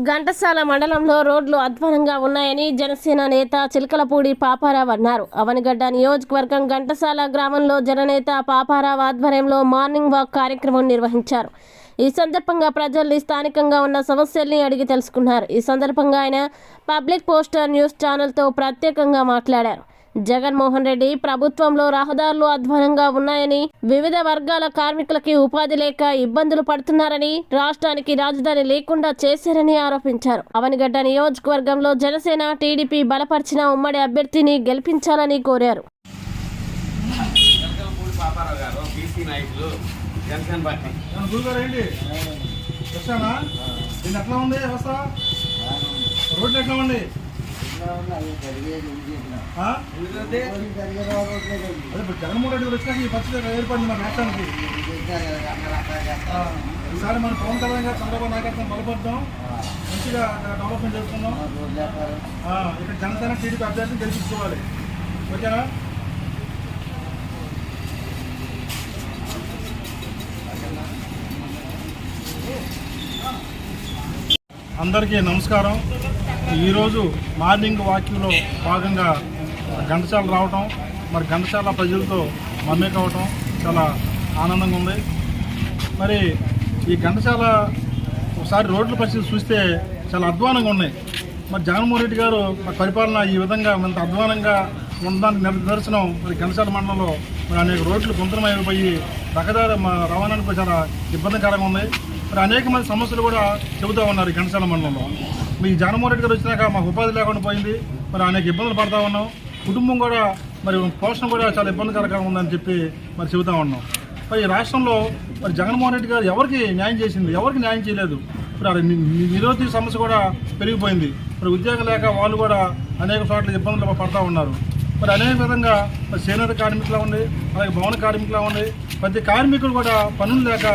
ఘంటసాల మండలంలో రోడ్లు అధ్వానంగా ఉన్నాయని జనసేన నేత చిలకలపూడి పాపారావు అన్నారు. అవనిగడ్డ నియోజకవర్గం ఘంటసాల గ్రామంలో జననేత పాపారావు ఆధ్వర్యంలో మార్నింగ్ వాక్ కార్యక్రమం నిర్వహించారు. ఈ సందర్భంగా ప్రజల్ని స్థానికంగా ఉన్న సమస్యల్ని అడిగి తెలుసుకున్నారు. ఈ సందర్భంగా ఆయన పబ్లిక్ పోస్టర్ న్యూస్ ఛానల్తో ప్రత్యేకంగా మాట్లాడారు. జగన్మోహన్ రెడ్డి ప్రభుత్వంలో రహదారులు అధ్వానంగా ఉన్నాయని వివిధ వర్గాల కార్మికులకి ఉపాధి లేక ఇబ్బందులు పడుతున్నారని రాష్ట్రానికి రాజధాని లేకుండా చేశారని ఆరోపించారు. అవనిగడ్డ నియోజకవర్గంలో జనసేన టీడీపీ బలపరిచిన ఉమ్మడి అభ్యర్థిని గెలిపించాలని కోరారు. రోడ్లు ఎట్లా ఉంది ఇప్పుడు జగన్మోహన్ రెడ్డి వచ్చినాక ఈ పరిస్థితి ఏర్పడింది మన రాష్ట్రానికి? ఈసారి మన పవన్ కళ్యాణ్ గారు చంద్రబాబు నాయకత్వం బలపడదాం మంచిగా డెవలప్మెంట్ చేసుకుందాం ఇక్కడ జనసేన టీడీపీ అభ్యర్థిని గెలిపించుకోవాలి. ఓకేనా? అందరికీ నమస్కారం. ఈరోజు మార్నింగ్ వాకింగ్లో భాగంగా ఘంటసాల రావటం మరి ఘంటసాల ప్రజలతో మమ్మీ అవటం చాలా ఆనందంగా ఉంది. మరి ఈ ఘంటసాల ఒకసారి రోడ్ల పరిస్థితి చూస్తే చాలా అధ్వానంగా ఉన్నాయి మరి జగన్మోహన్ రెడ్డి గారు మరి పరిపాలన ఈ విధంగా ఇంత అధ్వానంగా ఉండడానికి నిదర్శనం మరి ఘంటసాల మండలంలో మరి అనేక రోడ్లు గుంతరమైపోయి రకదారి మా రవాణానికి చాలా ఇబ్బందికరంగా ఉంది. మరి అనేక మంది సమస్యలు కూడా చెబుతూ ఉన్నారు ఈ మండలంలో. మీ జగన్మోహన్ రెడ్డి గారు వచ్చినాక మాకు ఉపాధి లేకుండా పోయింది. మరి అనేక ఇబ్బందులు పడతా ఉన్నాం. కుటుంబం కూడా మరి పోషణ కూడా చాలా ఇబ్బందికరంగా ఉందని చెప్పి మరి చెబుతా ఉన్నాం. మరి ఈ రాష్ట్రంలో మరి జగన్మోహన్ రెడ్డి గారు ఎవరికి న్యాయం చేసింది? ఎవరికి న్యాయం చేయలేదు? ఇప్పుడు నిరోధి సమస్య కూడా పెరిగిపోయింది. మరి ఉద్యోగం లేక వాళ్ళు కూడా అనేక చోట్ల ఇబ్బందులు పడతా ఉన్నారు. మరి అనేక విధంగా చేనేత కార్మికులా ఉంది అలాగే భవన కార్మికులా ఉంది. ప్రతి కార్మికులు కూడా పనులు లేక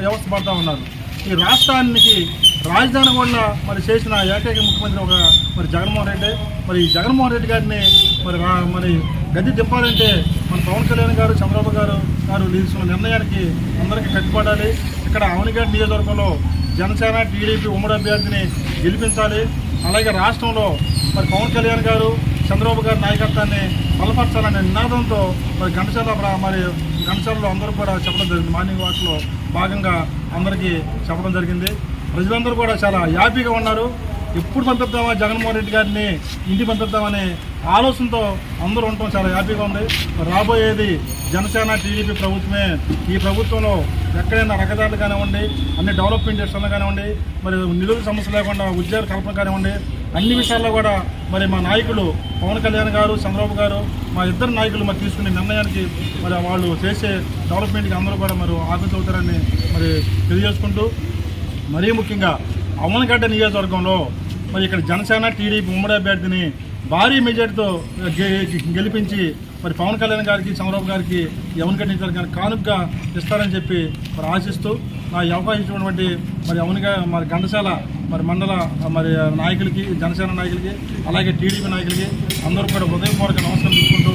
వ్యవస్థ పడతా ఉన్నారు. ఈ రాష్ట్రానికి రాజధాని కూడా మరి చేసిన ఏకైక ముఖ్యమంత్రి ఒక మరి జగన్మోహన్ రెడ్డి. మరి ఈ జగన్మోహన్ రెడ్డి గారిని మరి రా- మరి గది దింపాలంటే మన పవన్ కళ్యాణ్ గారు చంద్రబాబు గారు గారు తీసుకున్న నిర్ణయానికి అందరికీ కట్టుబడాలి. ఇక్కడ అవనిగడ్ నియోజకవర్గంలో జనసేన టీడీపీ ఉమ్మడి అభ్యర్థిని గెలిపించాలి. అలాగే రాష్ట్రంలో మరి పవన్ కళ్యాణ్ గారు చంద్రబాబు గారి నాయకత్వాన్ని బలపరచాలనే నినాదంతో మరి ఘనశాల మరి ఘనశాలలో అందరూ కూడా చెప్పడం జరిగింది. మార్నింగ్ వాక్లో భాగంగా అందరికీ చెప్పడం జరిగింది. ప్రజలందరూ కూడా చాలా హ్యాపీగా ఉన్నారు. ఎప్పుడు పంపిద్దామా జగన్మోహన్ రెడ్డి గారిని ఇంటి పంపిద్దామనే ఆలోచనతో అందరూ ఉండటం చాలా హ్యాపీగా ఉంది. రాబోయేది జనసేన టీడీపీ ప్రభుత్వమే. ఈ ప్రభుత్వంలో ఎక్కడైనా రకదారులు కానివ్వండి అన్ని డెవలప్మెంట్ చేస్తున్నా కానివ్వండి మరి నిధుల సమస్య లేకుండా ఉద్యోగ కల్పన కానివ్వండి అన్ని విషయాల్లో కూడా మరి మా నాయకులు పవన్ కళ్యాణ్ గారు చంద్రబాబు గారు మా ఇద్దరు నాయకులు మరి తీసుకునే నిర్ణయానికి మరి వాళ్ళు చేసే డెవలప్మెంట్కి అందరూ కూడా మరి ఆఫీస్ అవుతారని మరి తెలియజేసుకుంటూ మరీ ముఖ్యంగా అమ్మనగడ్డ నియోజకవర్గంలో మరి ఇక్కడ జనసేన టీడీపీ ఉమ్మడి అభ్యర్థిని భారీ మెజార్టీతో గెలిపించి మరి పవన్ కళ్యాణ్ గారికి చంద్రబాబు గారికి యవనగడ్డ కానీ కానుకగా ఇస్తారని చెప్పి మరి ఆశిస్తూ నా ఈ అవకాశం ఇచ్చినటువంటి మరి అవునుగా మరి ఘంటసాల మరి మండల మరి నాయకులకి జనసేన నాయకులకి అలాగే టీడీపీ నాయకులకి అందరూ కూడా హృదయపూర్వక నమస్కారం తీసుకుంటూ